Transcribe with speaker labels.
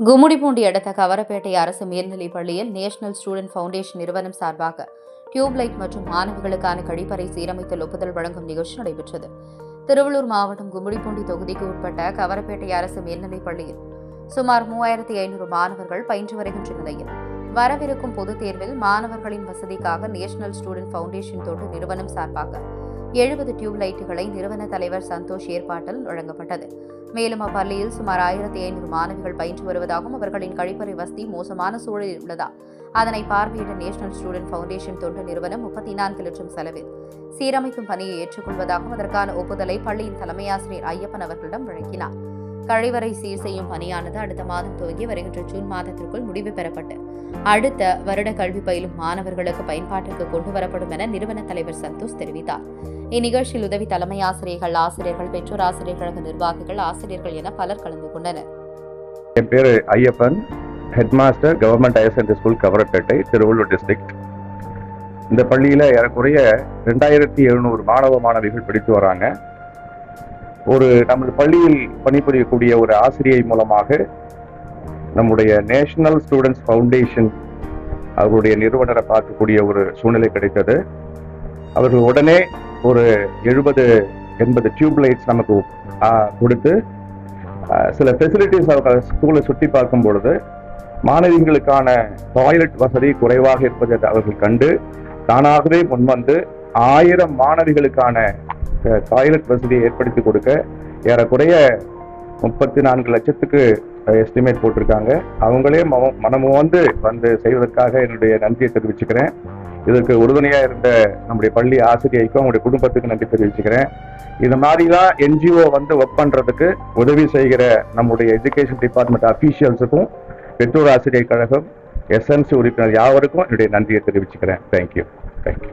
Speaker 1: கும்முடிப்பூண்டி அடுத்த கவரப்பேட்டை அரசு மேல்நிலைப் பள்ளியில் நேஷனல் ஸ்டூடெண்ட் ஃபவுண்டேஷன் நிறுவனம் சார்பாக டியூப் லைட் மற்றும் மாணவிகளுக்கான கழிப்பறை சீரமைத்தல் ஒப்புதல் வழங்கும் நிகழ்ச்சி நடைபெற்றது. திருவள்ளூர் மாவட்டம் கும்முடிப்பூண்டி தொகுதிக்கு உட்பட்ட கவரப்பேட்டை அரசு மேல்நிலைப் பள்ளியில் சுமார் மூவாயிரத்தி ஐநூறு மாணவர்கள் பயின்று வருகின்ற நிலையில் வரவிருக்கும் பொதுத் தேர்வில் மாணவர்களின் வசதிக்காக நேஷனல் ஸ்டூடெண்ட் ஃபவுண்டேஷன் தொண்டு நிறுவனம் சார்பாக எழுபது டியூப் லைட்டுகளை நிறுவன தலைவர் சந்தோஷ் ஏற்பாட்டில் வழங்கப்பட்டது. மேலும் அப்பள்ளியில் சுமார் ஆயிரத்தி ஐநூறு மாணவிகள் பயின்று வருவதாகவும் அவர்களின் கழிப்பறை வசதி மோசமான சூழலில் உள்ளதா? அதனை பார்வையிட்ட நேஷனல் ஸ்டூடெண்ட் ஃபவுண்டேஷன் தொண்டு நிறுவனம் முப்பத்தி நான்கு லட்சம் செலவில் சீரமைக்கும் பணியை ஏற்றுக்கொள்வதாகவும் அதற்கான ஒப்புதலை பள்ளியின் தலைமையாசிரியர் ஐயப்பன் அவர்களிடம் வழங்கினார். கழிவறை சீர் செய்யும் பணியானது அடுத்த மாதம் துவங்கி வருகின்ற ஜூன் மாதத்திற்குள் முடிவு பெறப்பட்டு அடுத்த வருட கல்வி பயிலும் மாணவர்களுக்கு பயன்பாட்டிற்கு கொண்டு வரப்படும் என நிறுவன தலைவர் சந்தோஷ் தெரிவித்தார். இந்நிகழ்ச்சியில் உதவி தலைமை ஆசிரியர்கள் ஆசிரியர்கள் பெற்றோர் ஆசிரியர் கழக நிர்வாகிகள் ஆசிரியர்கள் என பலர் கலந்து கொண்டனர்.
Speaker 2: என் பேர் Ayyappan head master government higher secondary school Kavarapettai Thiruvallur district இந்த பள்ளியில் ஏறக்குறைய ரெண்டாயிரத்தி எழுநூறு மாணவ மாணவிகள் படித்து வராங்க. ஒரு நமது பள்ளியில் பணிபுரியக்கூடிய ஒரு ஆசிரியை மூலமாக நம்முடைய நேஷனல் ஸ்டூடெண்ட்ஸ் ஃபவுண்டேஷன் அவருடைய நிறுவனரை பார்க்கக்கூடிய ஒரு சூழ்நிலை கிடைத்தது. அவர்கள் உடனே ஒரு எழுபது எண்பது டியூப் லைட்ஸ் நமக்கு கொடுத்து சில ஃபெசிலிட்டிஸ் அவங்க ஸ்கூலை சுற்றி பார்க்கும் பொழுது மாணவிகளுக்கான டாய்லெட் வசதி குறைவாக இருப்பதை அவர்கள் கண்டு தானாகவே முன்வந்து ஆயிரம் மாணவிகளுக்கான டாய்லெட் வசதியை ஏற்படுத்தி கொடுக்க ஏறக்குறைய முப்பத்தி நான்கு லட்சத்துக்கு எஸ்டிமேட் போட்டிருக்காங்க. அவங்களே மன- மனமு வந்து வந்து செய்வதற்காக என்னுடைய நன்றியை தெரிவிச்சுக்கிறேன். இதற்கு உறுதுணையாக இருந்த நம்முடைய பள்ளி ஆசிரியைக்கும் அவங்களுடைய குடும்பத்துக்கு நன்றி தெரிவிச்சுக்கிறேன். இது மாதிரிலாம் என்ஜிஓ வந்து ஒர்க் பண்ணுறதுக்கு உதவி செய்கிற நம்முடைய எஜுகேஷன் டிபார்ட்மெண்ட் அஃபீஷியல்ஸுக்கும் பெற்றோர் ஆசிரியர் கழகம் எஸ்என்சி உறுப்பினர் யாவருக்கும் என்னுடைய நன்றியை தெரிவிச்சுக்கிறேன். Thank you thank you